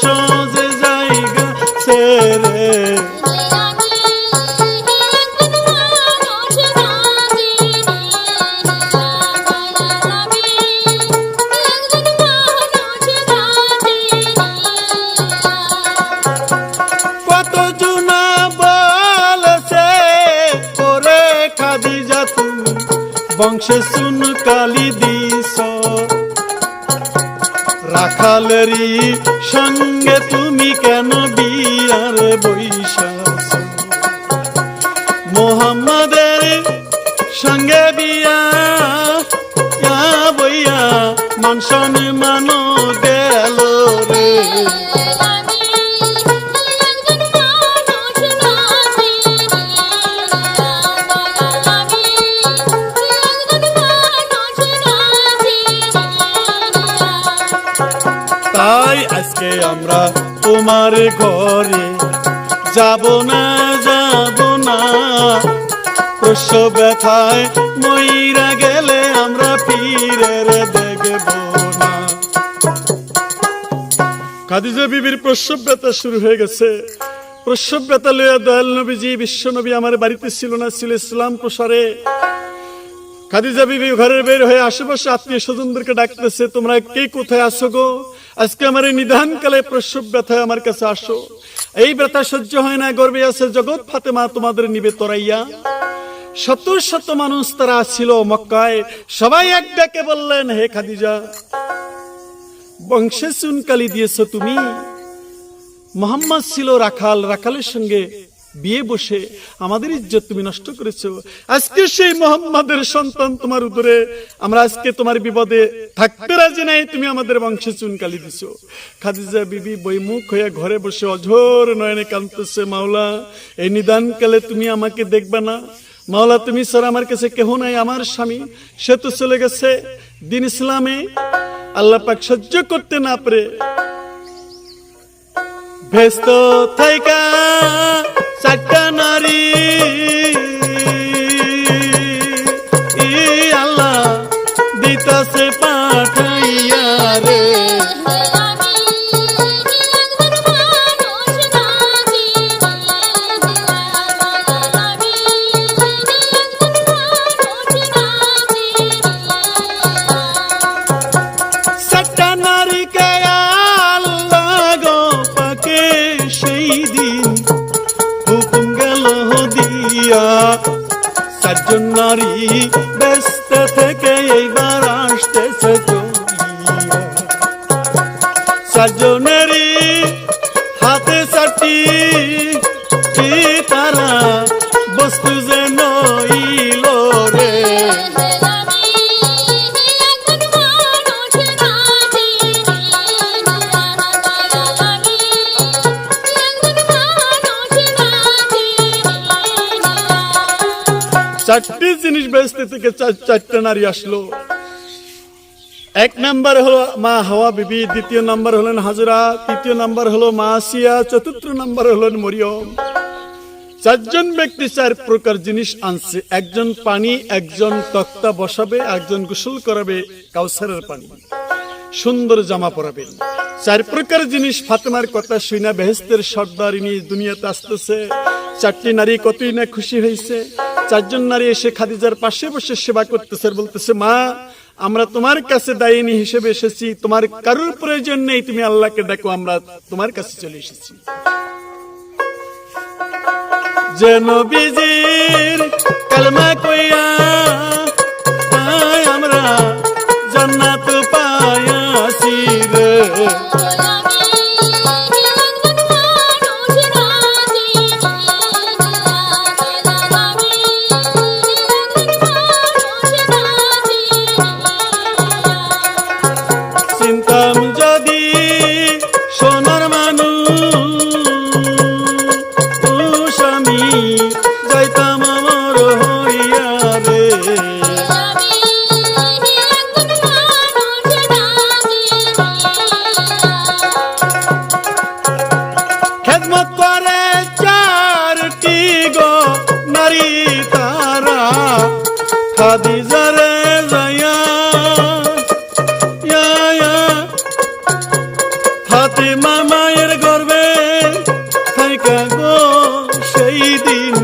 সহজে জায়গা ছেড়ে। বংশে শুন রাখালেরই সঙ্গে তুমি ঘরে যাব না যাব না। প্রসব ব্যথায় মইরা গেলে আমরা ফিরে দেখব না। খাদিজা বিবির প্রসব ব্যথা শুরু হয়ে গেছে। প্রসব ব্যথা লইয়া দয়াল নবীজি, বিশ্ব নবী আমার বাড়িতে ছিল না, ছিল ইসলাম প্রসারে। খাদিজা বিবি ঘরের বের হয়ে আশেপাশে আত্মীয় স্বজনদেরকে ডাকতেছে, তোমরা কে কোথায় আসো গো? আজকে আমার এই নিধান কালে প্রসব ব্যথায় আমার কাছে আসো। এই ব্যথা সহ্য হয় না, গর্বে আছে জগৎ ফাতেমা তোমাদের নিবে তরাইয়া। শত শত মানুষ তারা ছিল মক্কায়। সবাই এক ডাকে বললেন, হে খাদিজা, বংশে চুনকালি দিয়েছ তুমি। মোহাম্মদ ছিল রাখাল, রাখালের সঙ্গে বিয়ে বসে আমাদের ইজ্জত তুমি নষ্ট করেছ। আজকে সেই মোহাম্মদের সন্তান তোমার উদরে আমরা আজকে তোমার বিপদে থাকতে রাজি নাই, তুমি আমাদের বংশে চুনকালি দিছো। খাদিজা বিবি বইমুখ হয়ে ঘরে বসে অঝোর নয়নে কাঁদতেছে, মাওলা, এই নিদানকালে তুমি আমাকে দেখবে না। মাওলা, তুমি স্যার আমার কাছে কেহ নাই, আমার স্বামী, সে তো চলে গেছে দিন ইসলামে। আল্লাহ পাক সহ্য করতে না পারে ভেস্ত থাইকা। চারটা বেচতে থেকে চার- চারটে নারী আসলো। এক নাম্বার হলো মা হাওয়া বিবি, দ্বিতীয় নাম্বার হলেন হাজরা, তৃতীয় নাম্বার হলো মা আসিয়া, চতুর্থ নাম্বার হলেন মরিয়ম। চারজন ব্যক্তি চার প্রকার জিনিস আনছে। একজন পানি, একজন তক্তা বসাবে একজন গোসল করাবে, কাউসারের পানি। সুন্দর জামা পরাবেন চার প্রকার জিনিস ফাতেমার কথা শুই না বেহেস্তের সর্দারিনী দুনিয়াতে আসতেছে। চারটি নারী কতই না খুশি হয়েছে। চারজন নারী এসে খাদিজার পাশে বসে সেবা করতেছে, বলতেছে, মা, আমরা তোমার কাছে দায়িনী হিসেবে এসেছি, তোমার কারোর প্রয়োজন নেই, তুমি আল্লাহকে দেখো আমরা তোমার কাছে চলে এসেছি। যে নবীজির কালমা কইয়া যাইতাম আমার হইয়া রে। খেদমত করে চারটি গো নারী তারা, খাদিজারে যাইয়া ফাতেমা মায়ের গর্বে থাইকা গো। সেই দিন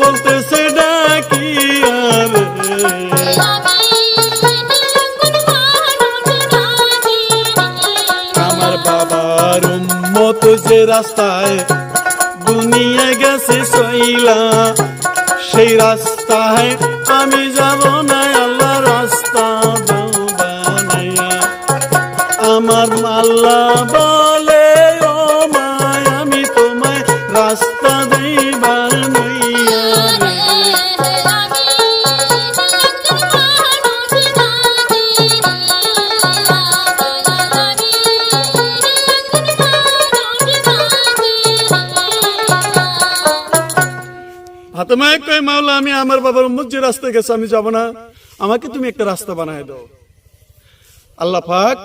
বলতেছে ডাকি আর। আমার বাবার উম্মত যে রাস্তায় দুনিয়া গেছে সইলা, সেই রাস্তায় আমি যাব না আমার বাবার উম্মত যে রাস্তায় গেছে, আমি যাব না। আমাকে তুমি একটা রাস্তা বানায় দাও। আল্লাহ পাক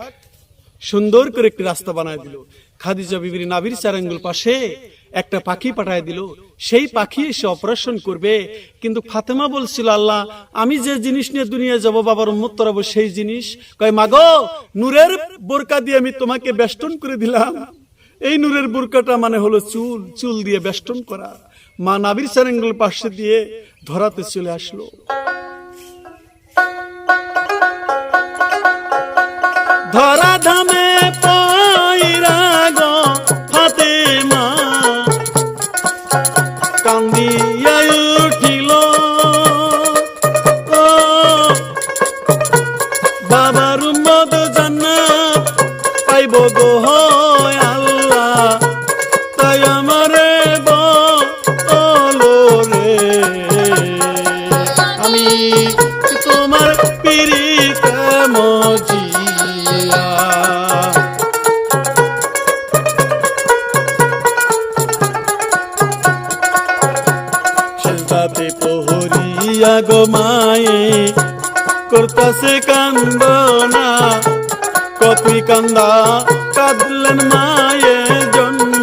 সুন্দর করে একটি রাস্তা বানায় দিল। খাদিজা বিবির নাবির চার আঙ্গুল পাশে একটা পাখি পাঠায় দিল। সেই পাখি এসে অপারেশন করবে। কিন্তু ফাতেমা বলছিল, আল্লাহ, আমি যে জিনিস নিয়ে দুনিয়া যাব, বাবার উম্মত তরাবো সেই জিনিস। কয়, মাগো, নূরের বোরকা দিয়ে আমি তোমাকে বেষ্টন করে দিলাম। এই নূরের বোরকাটা মানে হলো চুল চুল দিয়ে বেষ্টন করা। মা নাবির চারাঙ্গুল পাশে দিয়ে ধরাতে চলে আসলো। প্রহরিয়া গো মায়ে করতাছে কান্দনা কপি কান্দা কাঁদলেন মায়ে জন্ম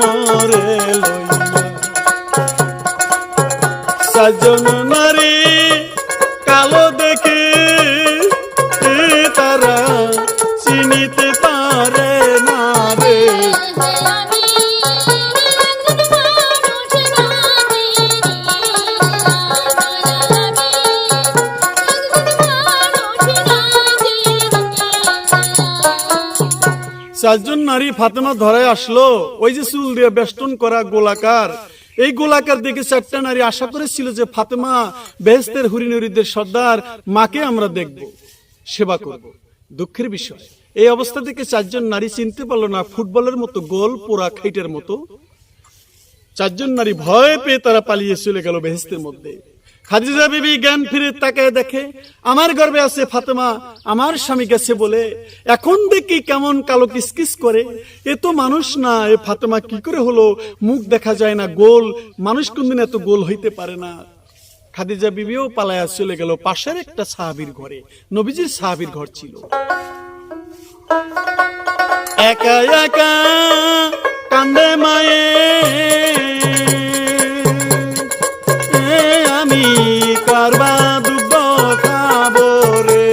রে লইয়া। সাজন নারী নারী ফাতেমা ধরায় আসলো। ওই যে চুল দিয়ে বেষ্টন করা গোলাকার। এই গোলাকার দেখে চারটা নারী আশা করেছিল যে ফাতেমা বেহেস্তের হরিনরীদের সর্দার, মাকে আমরা দেখব, সেবা করব। দুঃখের বিষয়, এই অবস্থা থেকে চারজন নারী চিনতে পারল না, ফুটবলের মতো গোল পোড়া খাইটের মতো। চারজন নারী ভয় পেয়ে তারা পালিয়ে চলে গেল বেহেস্তের মধ্যে। খাদিজা বিবি জ্ঞান ফিরে তাকায় দেখে, আমার গর্বে আছে ফাতেমা, আমার স্বামী গেছে বলে। এখন দেখি কেমন কালো কিসকিস করে। এ তো মানুষ না, এ ফাতেমা কি করে হলো? মুখ দেখা যায় না, গোল। মানুষ কোনদিন এত গোল হইতে পারে না। খাদিজা বিবিও পালায়া চলে গেল পাশের একটা সাহাবির ঘরে। নবীজির সাহাবির ঘর ছিল। একা একা কান্দে মায়ে। কারবা দুব্ব খাব রে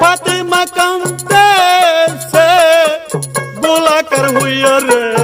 ফাতেমা কান্দে সে গোলাকার হইয়া রে।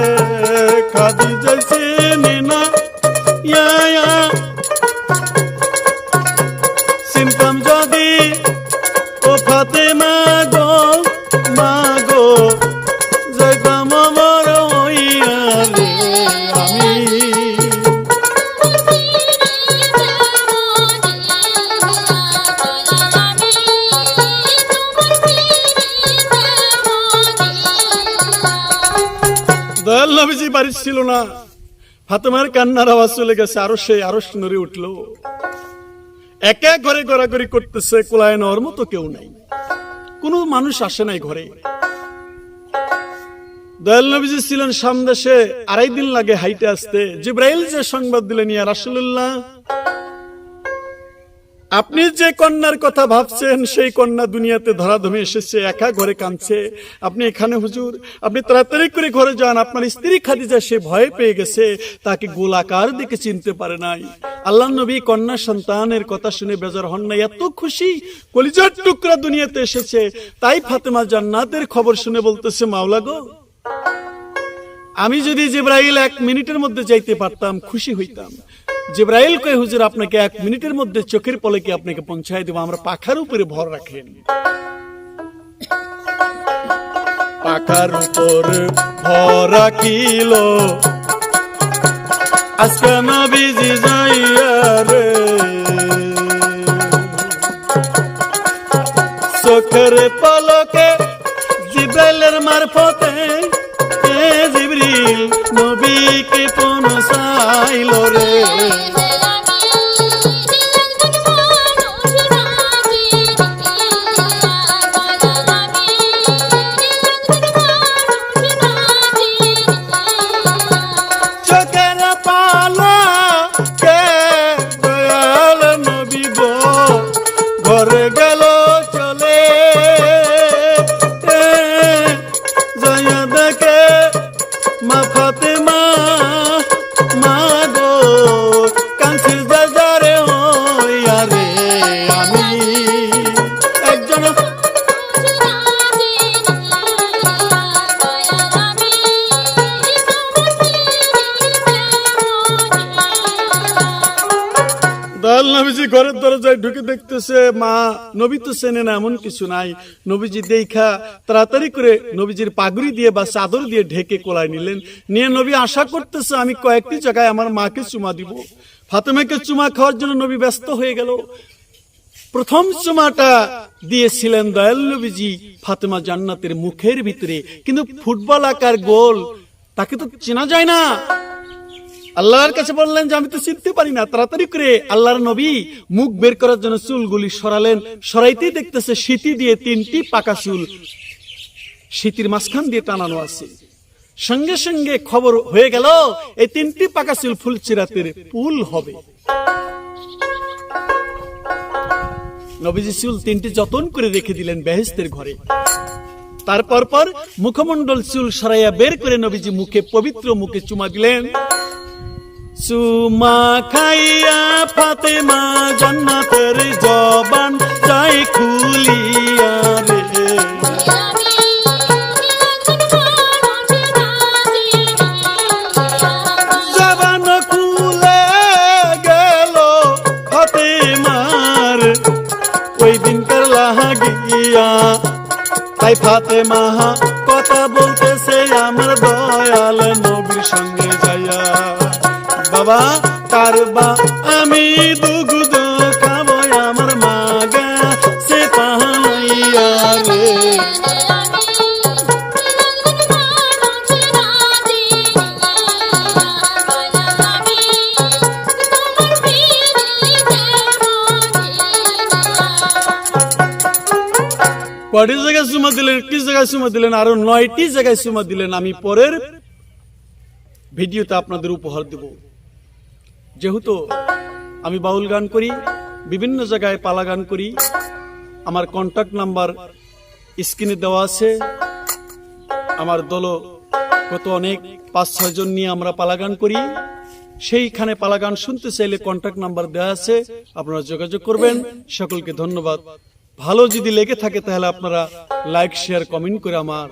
নবীজি বাড়ি ছিল না। ফাতেমার কান্নার আওয়াজ চলে গেছে, আরও সে আরও নড়ে উঠল। একা ঘরে গড়াগড়ি করতেছে, কোলায় নেওয়ার মতো কেউ নাই। কোনো মানুষ আসে নাই ঘরে। দয়াল নবীজি ছিলেন সামদেশে আড়াই দিন লাগে হাইটে আসতে। জিব্রাইল যে সংবাদ দিলেন, ইয়া রাসূলুল্লাহ আপনি যে কন্যার কথা ভাবছেন, সেই কন্যা দুনিয়াতে ধরাধমে এসেছে, একা ঘরে কাঁদছে। আপনি এখানে হুজুর, আপনি তাড়াতাড়ি করে ঘরে যান, আপনার স্ত্রী খাদিজা সে ভয় পেয়ে গেছে, তাকে গোলাকার দিকে চিনতে পারে নাই। আল্লাহ নবী কন্যা সন্তানের কথা শুনে বেজার হন না, এত খুশি, কলিজার টুকরা দুনিয়াতে এসেছে। তাই ফাতেমা জান্নাতের খবর শুনে বলতেছে, মাওলা গো, আমি যদি জিব্রাইল এক মিনিটের মধ্যে যাইতে পারতাম, খুশি হইতাম। জিব্রাইল কয়ে, হুজুর, আপনাকে এক মিনিটের মধ্যে চোখের পলকে আপনাকে পৌঁছায় দেবো, আমরা পাখার উপরে ভর রাখেন। পাখার উপর ভর রাখিল। আজকে নবীজি যাইয়া রে। চোখের পলকে দরজায় ঢুকে দেখতেছে, মা, নবী তো চেনে না, এমন কিছু নাই। নবীজি দেখা তাড়াতাড়ি করে নবীজির পাগড়ি দিয়ে বা চাদর দিয়ে ঢেকে কোলায় নিলেন। নিয়ে নবী আশা করতেছে, আমি কয়েকটি জায়গায় আমার মাকে চুমা দিব। ফাতেমাকে চুমা খাওয়ার জন্য নবী ব্যস্ত হয়ে গেল। প্রথম চুমাটা দিয়েছিলেন দয়াল নবীজি ফাতেমা জান্নাতের মুখের ভিতরে। কিন্তু ফুটবল আকার গোল, তাকে তো চেনা যায় না। আল্লাহর কাছে বললেন যে, আমি তো চিনতে পারি না, তাড়াতাড়ি করে। আল্লাহর নবী মুখ বের করার জন্য চুলগুলি সরালেন, সরাইতেই দেখতেছে শীতি দিয়ে তিনটি পাকা চুল। শীতির মাঝখান দিয়ে টানানো আছে। সঙ্গে সঙ্গে খবর হয়ে গেল, এই তিনটি পাকা চুল ফুলচিরাতের পুল হবে। নবীজি চুল তিনটি যতন করে রেখে দিলেন বেহেস্তের ঘরে। তারপর পর মুখমণ্ডল চুল সরাইয়া বের করে নবীজি মুখে, পবিত্র মুখে চুমা দিলেন। চুমা খাইয়া ফাতেমা জান্নাতের জবান চাই খুলিয়া রে জবান খুলে ওই কথা বলতেছে আমার দয়াল নবীর সঙ্গে। বাবা কারবা আমি দুগুদ খাব আমার মা গা সে পাহাইয়া রে কয়টি জায়গায় চুমা দিলেন, একটি জায়গায় চুমা দিলেন, আরও নয়টি জায়গায় চুমা দিলেন, আমি পরের ভিডিওতে আপনাদের উপহার দেব। যেহেতু আমি বাউল গান করি, বিভিন্ন জায়গায় পালা গান করি, আমার কন্টাক্ট নাম্বার স্ক্রিনে দেওয়া আছে। আমার দল কত অনেক, পাঁচ, ছয় জন নিয়ে আমরা পালা গান করি। সেইখানে পালা গান শুনতে চাইলে কন্টাক্ট নাম্বার দেওয়া আছে, আপনারা যোগাযোগ করবেন। সকলকে ধন্যবাদ। ভালো যদি লেগে থাকে তাহলে আপনারা লাইক শেয়ার কমেন্ট করে আমার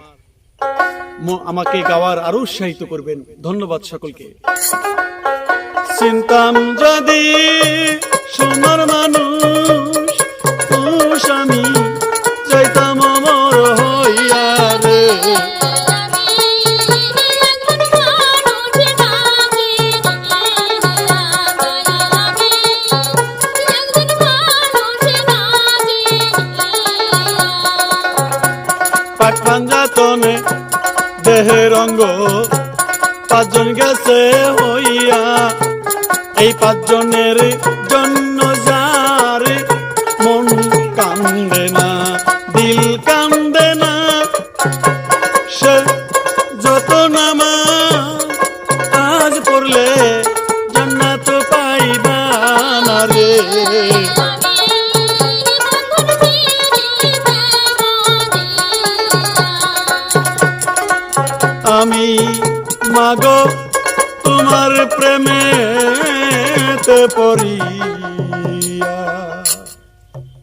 আমাকে গাওয়ার আরও উৎসাহিত করবেন। ধন্যবাদ সকলকে। চিন্তাম যদি সোনার মানুষ আমি পাঁচজনের জন্য যার মন কান্দে না দিল